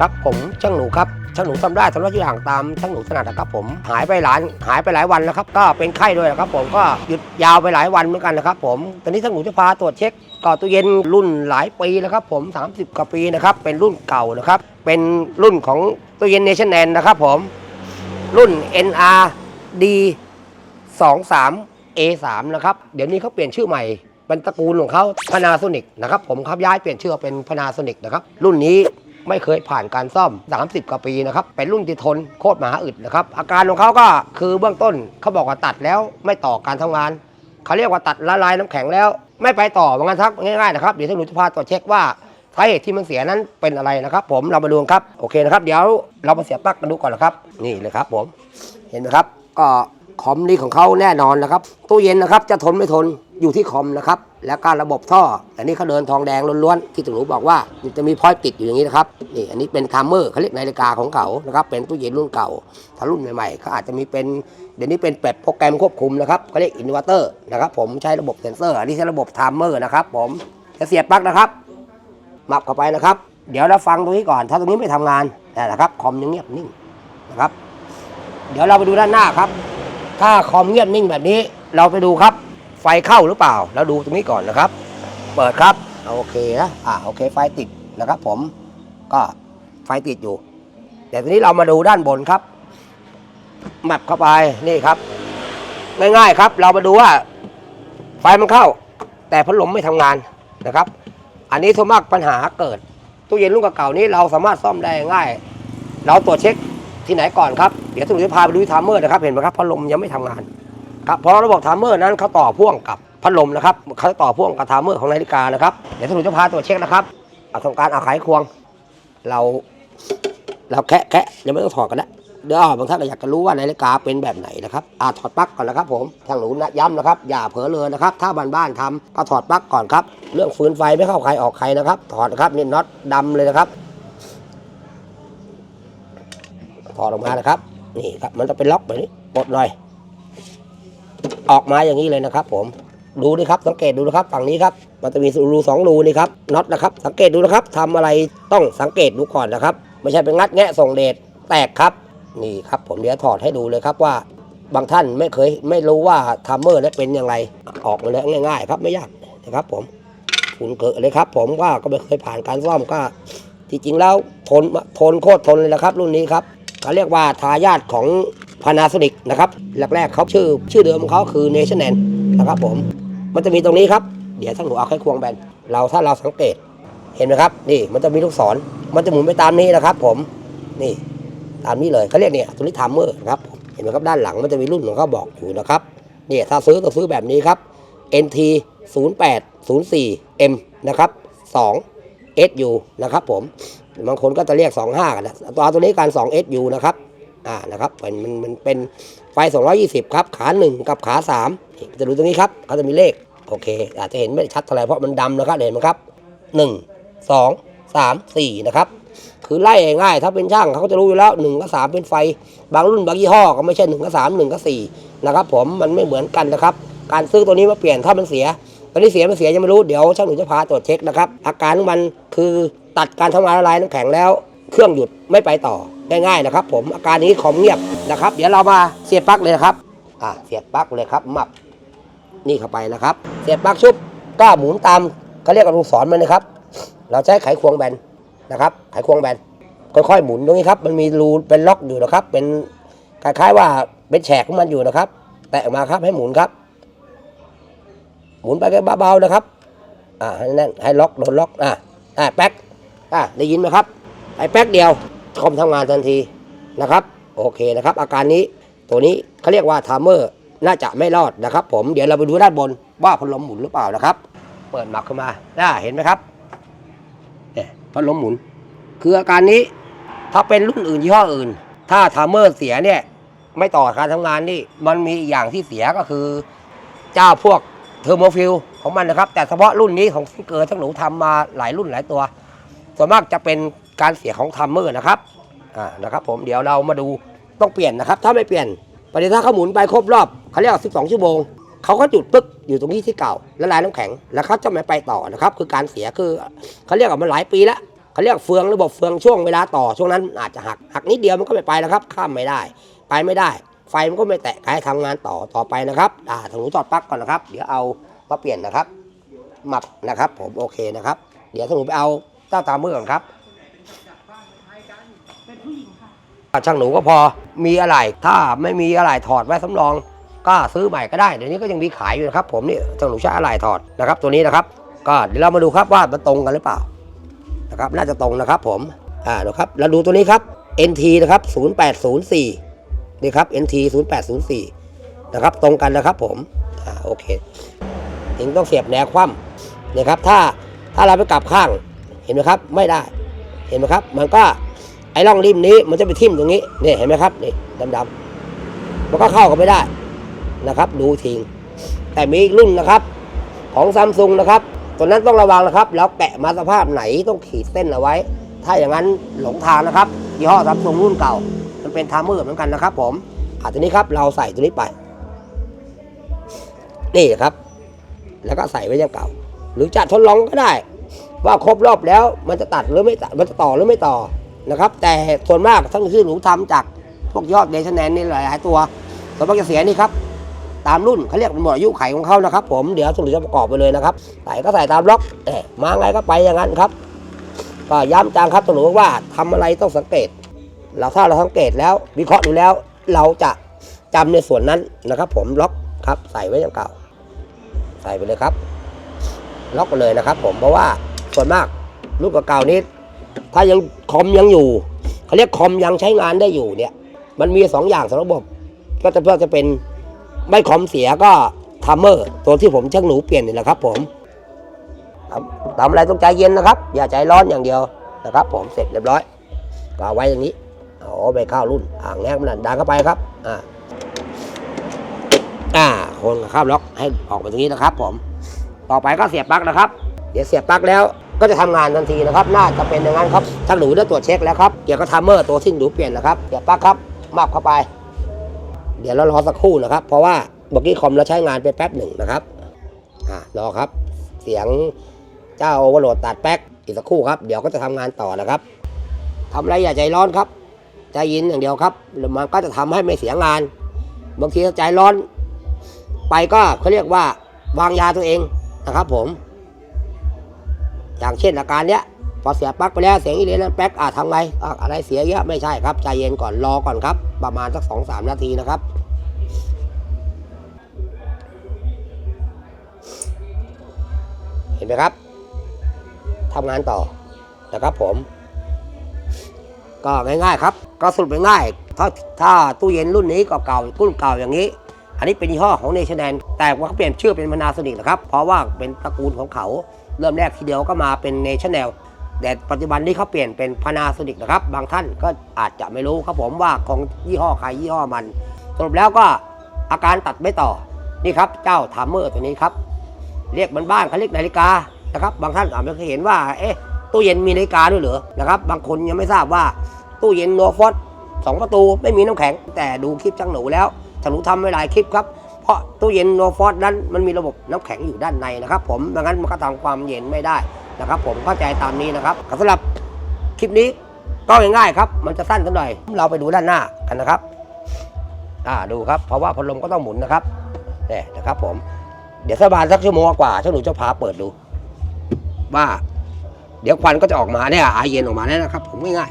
ครับผมช่างหนูครับช่างหนูทำได้ทำได้ทุกอย่างตามช่างหนูถนัดนะครับผมหายไปหลายหายไปหลายวันแล้วครับก็เป็นไข้ด้วยนะครับผมก็หยุดยาวไปหลายวันเหมือนกันนะครับผมตอนนี้ช่างหนูจะพาตรวจเช็คก่อตู้เย็นรุ่นหลายปีแล้วครับผม 30 กว่าปีนะครับเป็นรุ่นเก่านะครับเป็นรุ่นของตู้เย็นเนชั่นแนนนะครับผมรุ่น NRD 23 A3 นะครับเดี๋ยวนี้เขาเปลี่ยนชื่อใหม่เป็นตระกูลของเขาพนาโซนิกนะครับผมครับย้ายเปลี่ยนชื่อเป็นพนาโซนิกนะครับรุ่นนี้ ไม่เคยผ่านการซ่อม 30กว่าปีนะครับ เป็นรุ่นที่ทนโคตรมหาอึดนะครับ อาการของเขาก็คือเบื้องต้นเขาบอกว่าตัดแล้วไม่ต่อการทำงาน เขาเรียกว่าตัดละลายน้ำแข็งแล้ว ไม่ไปต่อว่างั้นทักง่ายๆนะครับ เดี๋ยวท่านหนูจะพาตรวจเช็คว่าสาเหตุที่มันเสียนั้นเป็นอะไรนะครับ ผมเรามาดูครับ โอเคนะครับ เดี๋ยวเรามาเสียปลั๊กกันดูก่อนนะครับ นี่เลยครับ ผม เห็นไหมครับ ก็ คอมนี้ของเขาแน่นอนนะครับ ตู้เย็นนะครับจะทนไม่ทนอยู่ที่คอมนะครับ แล้วก็ระบบท่อ อันนี้เขาเดินทองแดงล้วนๆ ที่ถึงหนูบอกว่าจะมีพอยติดอยู่อย่างนี้นะครับ นี่อันนี้เป็นไทม์เมอร์เขาเรียกนาฬิกาของเขานะครับ เป็นตู้เย็นรุ่นเก่า ถ้ารุ่นใหม่ๆเขาอาจจะมีเป็น เดี๋ยวนี้เป็นแบบโปรแกรมควบคุมนะครับเขาเรียกอินเวอร์เตอร์นะครับผมใช้ระบบเซนเซอร์ อันนี้ใช้ระบบไทม์เมอร์นะครับ ผมจะเสียบปลั๊กนะครับมับเข้าไปนะครับ เดี๋ยวเราฟังตรงนี้ก่อน ถ้าตรงนี้ไม่ทำงานนะครับ คอมยังเงียบนิ่งนะครับ เดี๋ยวเราไปดูด้านหน้าครับ ถ้าคอมเงียบนิ่งแบบนี้ เราไปดูครับ ไฟเข้าหรือเปล่าเราดูตรงนี้ก่อนนะครับ เปิดครับ โอเคนะ อ่า โอเค ไฟติดนะครับ ผม ก็ไฟติดอยู่ แต่ทีนี้เรามาดูด้านบนครับแมปเข้าไป นี่ครับ ง่ายๆครับ เรามาดูว่า ไฟมันเข้า แต่พัดลมไม่ทำงานนะครับ อันนี้ส่วนมากปัญหาเกิดตู้เย็นรุ่นเก่าๆนี้เราสามารถซ่อมได้ง่าย เราตรวจเช็ค ที่ไหนก่อนครับ เดี๋ยวสมุนจะพาไปดูที่ไทม์เมอร์นะครับเห็นไหมครับพัดลมยังไม่ทำงานครับเพราะระบบไทม์เมอร์นั้นเขาต่อพ่วงกับพัดลมนะครับเขาต่อพ่วงกับไทม์เมอร์ของนาฬิกานะครับเดี๋ยวสมุนจะพาตรวจเช็คนะครับเอาทำการเอาไขควง เราเราแคะแคะยังไม่ต้องถอดกันนะเดี๋ยวบางท่านอยากจะรู้ว่านาฬิกาเป็นแบบไหนนะครับอาถอดปลั๊กก่อนนะครับ ผมทางหนูนะย้ำนะครับ อย่าเผลอเลยนะครับ ถ้าบ้านบ้านๆทำก็ถอดปลั๊กก่อนครับ เรื่องฟืนไฟไม่เข้าใครออกใครนะครับ ถอดนะครับนี่น็อตดำเลยนะครับ ถ อดออกมานะครับ นี่ครับ มันจะเป็นล็อกแบบนี้ปลดหน่อย ออกมาอย่างนี้เลยนะครับ ผมดูดิครับสังเกตดูนะครับฝั่งนี้ครับมันจะมีรูสองรูนี่ครับน็อตนะครับ สังเกตดูนะครับทำอะไรต้องสังเกตดูก่อนนะครับ ไม่ใช่ไปงัดแงะส่งเดชแตกครับ นี่ครับ ผมเดี๋ยวถอดให้ดูเลยครับว่า บางท่านไม่เคยไม่รู้ว่าทัมเมอร์นั้นเป็นอย่างไรออกมาเลยง่าย ๆ ครับไม่ยากนะครับ ผมฝุ่นเกิดเลยครับ ผมว่าก็ไม่เคยผ่านการซ่อมก็ที่จริงแล้วทนทนโคตรทนเลยนะครับ รุ่นนี้ครับ เขาเรียกว่าทายาทของ Panasonic นะครับแรกๆเขาชื่อชื่อเดิมของเขาคือ Nation n นนนะครับผมมันจะมีตรงนี้ครับ เดี๋ยวถ้าหนูเอาแค่ควงแบนเราถ้าเราสังเกตเห็นไหมครับ นี่มันจะมีลูกศร มันจะหมุนไปตามนี้นะครับ ผมนี่ตามนี้เลยเขาเรียกเนี่ยตัวนี้ทามเมอร์ครับเห็นไหมครับด้านหลังมันจะมีรุ่นของเขาบอกอยู่นะครับเนี่ยถ้าซื้อต้องซื้อแบบนี้ครับ NT 0804 M นะครับ2 SU นะครับผมบางคนก็จะเรียก 25 กันนะตัวตัวนี้การ 2 SU นะครับอ่านะครับมันมันมันเป็นไฟ 220 ครับ ขา 1 กับขา3จะดูตรงนี้ครับเขาจะมีเลขโอเค อาจจะเห็นไม่ชัดเท่าไหร่เพราะมันดำนะครับเห็นไหมครับ 1 2 3 4 นะครับ คือไล่ง่ายถ้าเป็นช่างเขาก็จะรู้อยู่แล้ว1กับ3เป็นไฟบางรุ่นบางยี่ห้อก็ไม่ใช่1กับ3 1กับ4นะครับผมมันไม่เหมือนกันนะครับ การซื้อตัวนี้มาเปลี่ยนถ้ามันเสีย ตอนนี้เสียไม่เสียยังไม่รู้เดี๋ยวช่างหนูจะพาตรวจเช็คนะครับอาการของมันคือตัดการทำงานละลายน้ำแข็งแล้ว เครื่องหยุดไม่ไปต่อง่ายๆนะครับ ผมอาการนี้คอมเงียบนะครับ เดี๋ยวเรามาเสียบปลั๊กเลยนะครับอ่าเสียบปลั๊กเลยครับมับนี่เข้าไปนะครับ เสียบปลั๊กชุบก็หมุนตามเขาเรียกกับลูกศรมันนะครับ เราใช้ไขควงแบนนะครับไขควงแบนค่อยๆหมุนตรงนี้ครับมันมีรูเป็นล็อกอยู่นะครับ เป็นคล้ายๆว่าเป็นแฉกของมันอยู่นะครับ แตะออกมาครับให้หมุนครับ หมุนไปเบาๆนะครับ อ่าให้แน่นให้ล็อกโดนล็อกอ่าอ่าแป๊กอ่าได้ยินไหมครับไอ้แป๊กเดียวคอมทำงานทันทีนะครับ โอเคนะครับ อาการนี้ตัวนี้เขาเรียกว่าทามเมอร์น่าจะไม่รอดนะครับ ผมเดี๋ยวเราไปดูด้านบนว่าพัดลมหมุนหรือเปล่านะครับ เปิดหมักขึ้นมาได้เห็นไหมครับเนี่ยพัดลมหมุน คืออาการนี้ถ้าเป็นรุ่นอื่นยี่ห้ออื่น ถ้าทามเมอร์เสียเนี่ยไม่ต่อการทำงานนี่มันมีอีกอย่างที่เสียก็คือ เจ้าพวก เทอร์โมฟิลของมันนะครับ แต่เฉพาะรุ่นนี้ของซิงเกอร์ทั้งหนูทำมาหลายรุ่นหลายตัว ส่วนมากจะเป็นการเสียของทัมเมอร์นะครับอ่านะครับ ผมเดี๋ยวเรามาดูต้องเปลี่ยนนะครับ ถ้าไม่เปลี่ยนปฏิถ้าเขาหมุนไปครบรอบเขาเรียกว่า12 ชั่วโมงเขาก็จุดปึ๊กอยู่ตรงที่ที่เก่าละลายน้ำแข็งแล้วเขาจะไม่ไปต่อนะครับคือการเสียคือเขาเรียกว่ามันหลายปีแล้วเขาเขาเรียกเฟืองระบบเฟืองช่วงเวลาต่อช่วงนั้นอาจจะหักหักนิดเดียวมันก็ไม่ไปแล้วครับ ข้ามไม่ได้ ไปไม่ได้ ไฟมันก็ไม่แตะใครทำงานต่อต่อไปนะครับอ่าทางหนูจอดปลั๊กก่อนนะครับ เดี๋ยวเอามาเปลี่ยนนะครับหมับนะครับ ผมโอเคนะครับ เดี๋ยวทางหนูไปเอาเจ้าตามมือก่อนครับช่างหนูก็พอมีอะไร ถ้าไม่มีอะไรถอดไว้สำรอง ก็ซื้อใหม่ก็ได้เดี๋ยวนี้ก็ยังมีขายอยู่นะครับ ผมนี่ช่างหนูใช้อะไรถอดนะครับ ตัวนี้นะครับ ก็เดี๋ยวเรามาดูครับว่ามันตรงกันหรือเปล่านะครับ น่าจะตรงนะครับ ผมอ่านะครับแล้วดูตัวนี้ครับ NT นะครับ 0804 นี่ครับ NT 0804นะครับ ตรงกันนะครับผม อ่าโอเคถึงต้องเสียบแนวคว่ำนะครับ ถ้าถ้าเราไปกลับข้างเห็นไหมครับ ไม่ได้ เห็นไหมครับ มันก็ไอ้ร่องริมนี้มันจะไปทิ่มตรงนี้นี่เห็นไหมครับนี่ดำๆมันก็เข้ากันไม่ได้นะครับ ดูทิ้งแต่มีอีกรุ่นนะครับ ของซัมซุงนะครับตัวนั้นต้องระวังนะครับ แล้วแกะมาสภาพไหนต้องขีดเส้นเอาไว้ ถ้าอย่างนั้นหลงทางนะครับยี่ห้อซัมซุงรุ่นเก่า มันเป็นทามเมอร์เหมือนกันนะครับ ผมอะทีนี้ครับเราใส่ตัวนี้ไป นี่ครับ แล้วก็ใส่ไว้อย่างเก่า หรือจะทดลองก็ได้ ว่าครบรอบแล้วมันจะตัดหรือไม่ตัดมันจะต่อหรือไม่ต่อนะครับ แต่ส่วนมากทั้งที่หนูทำจากพวกยอดเดชแนนนี่หลายๆตัวส่วนมากจะเสียนี่ครับตามรุ่นเขาเรียกเป็นหมดอายุไขของเขานะครับ ผมเดี๋ยวสรุปจะประกอบไปเลยนะครับใส่ก็ใส่ตามล็อกมาไงก็ไปอย่างนั้นครับ ก็ย้ำจังครับสรุปว่าทำอะไรต้องสังเกต เราถ้าเราสังเกตแล้ววิเคราะห์ดูแล้ว เราจะจำในส่วนนั้นนะครับ ผมล็อกครับใส่ไว้อย่างเก่า ใส่ไปเลยครับ ล็อกไปเลยนะครับ ผมเพราะว่าส่วนมากลูกเก่านี้ ถ้ายังคอมยังอยู่เขาเรียกคอมยังใช้งานได้อยู่เนี่ย มันมีสองอย่างสองระบบ ก็จะเพื่อจะเป็นไม่คอมเสียก็ทัมเมอร์ตัวที่ผมช่างหนูเปลี่ยนนี่แหละครับ ผมทำอะไรต้องใจเย็นนะครับ อย่าใจร้อนอย่างเดียวนะครับ ผมเสร็จเรียบร้อยก็ไว้อย่างนี้ เอาไปเข้ารุ่น อ่างแงกมันดันเข้าไปครับ อ่าอ่าคนข้าล็อกให้ออกมาตรงนี้นะครับ ผม ต่อไปก็เสียบปลั๊กนะครับ เดี๋ยวเสียบปลั๊กแล้วก็จะทำงานทันทีนะครับ น่าจะเป็นอย่างนั้นครับช่างหนูได้ตรวจเช็คแล้วครับ เกี่ยวกับทัมเมอร์ตัวที่หนูเปลี่ยนนะครับ เสียบปลั๊กครับมับเข้าไป เดี๋ยวเรารอสักครู่นะครับ เพราะว่าเมื่อกี้คอมเราใช้งานไปแป๊บหนึ่งนะครับอ่ารอครับ เสียงเจ้าโอเวอร์โหลดตัดแป๊กอีกสักครู่ครับ เดี๋ยวก็จะทำงานต่อนะครับทำอะไรอย่าใจร้อนครับ ใจเย็นอย่างเดียวครับแล้วมันก็จะทำให้ไม่เสียงาน บางทีใจร้อน ไปก็เขาเรียกว่าวางยาตัวเองนะครับ ผม อย่างเช่นอาการเนี้ยพอเสียปลั๊กไปแล้วเสียงอีเลนั้นแป๊กอะทำไงอะอะไรเสียเยอะไม่ใช่ครับใจเย็นก่อนรอก่อนครับ ประมาณสักสองสามนาทีนะครับเห็นไหมครับทำงานต่อนะครับผม ก็ง่ายๆครับ ก็สรุปง่ายๆถ้าถ้าตู้เย็นรุ่นนี้ก็เก่ารุ่นเก่าอย่างนี้ อันนี้เป็นยี่ห้อของเนชั่นแนนแต่ว่าเขาเปลี่ยนชื่อเป็นพนาโซนิกนะครับ เพราะว่าเป็นตระกูลของเขา เริ่มแรกทีเดียวก็มาเป็นเนชั่นแนลแต่ปัจจุบันนี้เขาเปลี่ยนเป็นพนาโซนิกนะครับ บางท่านก็อาจจะไม่รู้ครับผมว่าของยี่ห้อใครยี่ห้อมัน สรุปแล้วก็อาการตัดไม่ต่อ นี่ครับ เจ้าทามเมอร์ตัวนี้ครับ เรียกมันบ้านเขาเรียกนาฬิกานะครับ บางท่านอาจจะเคยเห็นว่า เอ๊ะ ตู้เย็นมีนาฬิกาด้วยเหรอนะครับบางคนยังไม่ทราบว่าตู้เย็นโนฟอสสองประตูไม่มีน้ำแข็ง แต่ดูคลิปช่างหนูแล้วช่างหนูทำไว้หลายคลิปครับเพราะตู้เย็นโนฟอสนั้นมันมีระบบน้ำแข็งอยู่ด้านในนะครับผมดังนั้นมันก็ทำความเย็นไม่ได้นะครับ ผมเข้าใจตามนี้นะครับสำหรับคลิปนี้ก็ง่ายๆครับ มันจะสั้นสักหน่อย เราไปดูด้านหน้ากันนะครับอ่าดูครับเพราะว่าพัดลมก็ต้องหมุนนะครับเนี่ยนะครับ ผมเดี๋ยวสักประมาณสักชั่วโมงกว่าช่างหนูจะพาเปิดดูว่า เดี๋ยวควันก็จะออกมาเนี่ยไอเย็นออกมาแน่นะครับ ผมง่าย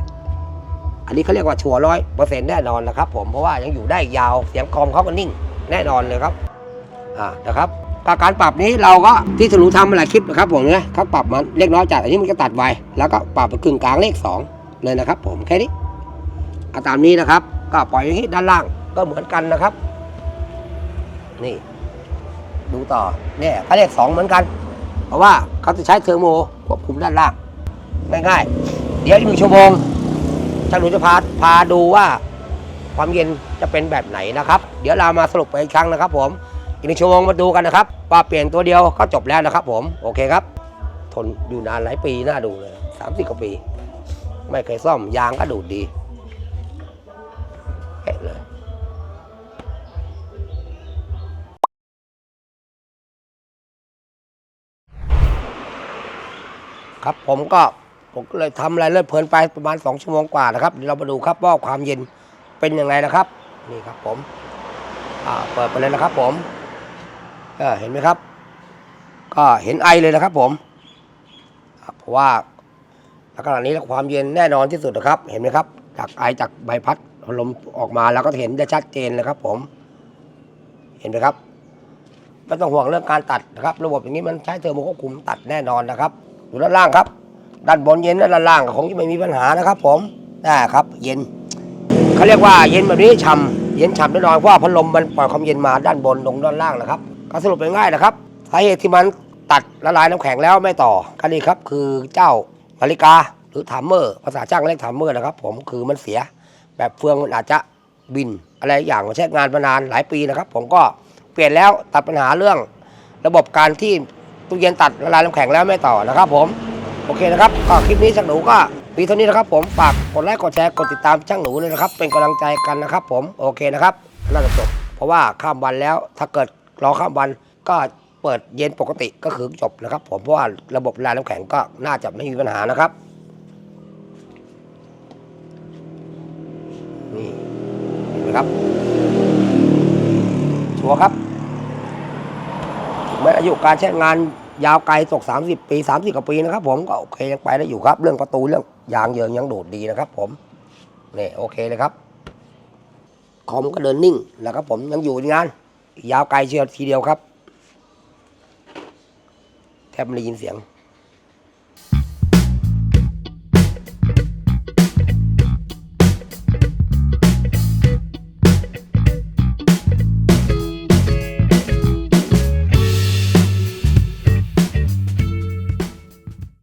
ๆอันนี้เขาเรียกว่าชัวร้อยเปอร์เซ็นต์แน่นอนนะครับ ผมเพราะว่ายังอยู่ได้ยาวเสียงคอมเขาก็นิ่ง แน่นอนเลยครับอ่านะครับก็การปรับนี้เราก็ที่สรุปทำมาหลายคลิปนะครับผมเนี่ยเขาปรับมันเล็กน้อยจากอันนี้มันก็ตัดไวแล้วก็ปรับไปกึ่งกลางเลขสองเลยนะครับ ผมแค่นี้เอาตามนี้นะครับ ก็ปล่อยอย่างนี้ด้านล่างก็เหมือนกันนะครับ นี่ ดูต่อเนี่ยเขาเรียกสองเหมือนกัน เพราะว่าเขาจะใช้เทอร์โมควบคุมด้านล่างง่ายๆเดี๋ยวอีกหนึ่งชั่วโมงช่างหนูจะพาพาดูว่าความเย็นจะเป็นแบบไหนนะครับ เดี๋ยวเรามาสรุปไปอีกครั้งนะครับ ผมอีกหนึ่งชั่วโมงมาดูกันนะครับว่าเปลี่ยนตัวเดียวก็จบแล้วนะครับ ผมโอเคครับ ทนอยู่นานหลายปีน่าดูเลยสามสิบกว่าปี ไม่เคยซ่อมยางก็ดูดดี ครับผมก็ผมก็เลยทำอะไรเลิศเพลินไปประมาณ 2 ชั่วโมงกว่านะครับเดี๋ยวเรามาดูครับว่าความเย็นเป็นยังไงนะครับ นี่ครับผมอ่าเปิดไปเลยนะครับผมเออเห็นไหมครับ ก็เห็นไอเลยนะครับผมเพราะว่าขณะนี้ความเย็นแน่นอนที่สุดนะครับ เห็นไหมครับ จากไอจากใบพัดลมออกมาแล้วก็เห็นได้ชัดเจนเลยครับ ผม เห็นไหมครับไม่ต้องห่วงเรื่องการตัดนะครับ ระบบอย่างนี้มันใช้เทอร์โมควบคุมตัดแน่นอนนะครับ ดูด้านล่างครับ ด้านบนเย็นด้านล่างก็คงจะไม่มีปัญหานะครับ ผมได้ครับ เย็นเขาเรียกว่าเย็นแบบนี้ฉ่ำเย็นฉ่ำแน่นอนเพราะว่าพัดลมมันปล่อยความเย็นมาด้านบนลงด้านล่างนะครับก็สรุปง่ายๆนะครับสาเหตุที่มันตัดละลายน้ำแข็งแล้วไม่ต่อก็นี่ครับ คือเจ้านาฬิกาหรือถามเมอร์ ภาษาช่างเรียกถามเมอร์นะครับ ผมคือมันเสีย แบบเฟืองมันอาจจะบิน อะไรอย่างมาใช้งานมานานหลายปีนะครับ ผมก็เปลี่ยนแล้วตัดปัญหาเรื่อง ระบบการที่ ตู้เย็นตัดละลายน้ำแข็งแล้วไม่ต่อนะครับผม โอเคนะครับก็คลิปนี้ช่างหนูก็มีเท่านี้นะครับผมฝากกดไลค์กดแชร์กดติดตามช่างหนูเลยนะครับ เป็นกำลังใจกันนะครับ ผมโอเคนะครับน่าจะจบ เพราะว่าข้ามวันแล้วถ้าเกิดรอข้ามวันก็เปิดเย็นปกติก็คือจบนะครับ ผมเพราะว่าระบบละลายน้ำแข็งก็น่าจะไม่มีปัญหานะครับนี่เห็นไหมครับชัวร์ครับ แม้อายุการใช้งานยาวไกลตก 30 ปี 30กว่าปีนะครับ ผมก็โอเคยังไปได้อยู่ครับ เรื่องประตูเรื่องยางเยิงยังโดดดีนะครับ ผมนี่โอเคเลยครับคอมก็เดินนิ่งนะครับ ผมยังอยู่ในงาน ยาวไกลเชียวทีเดียวครับ แทบไม่ได้ยินเสียง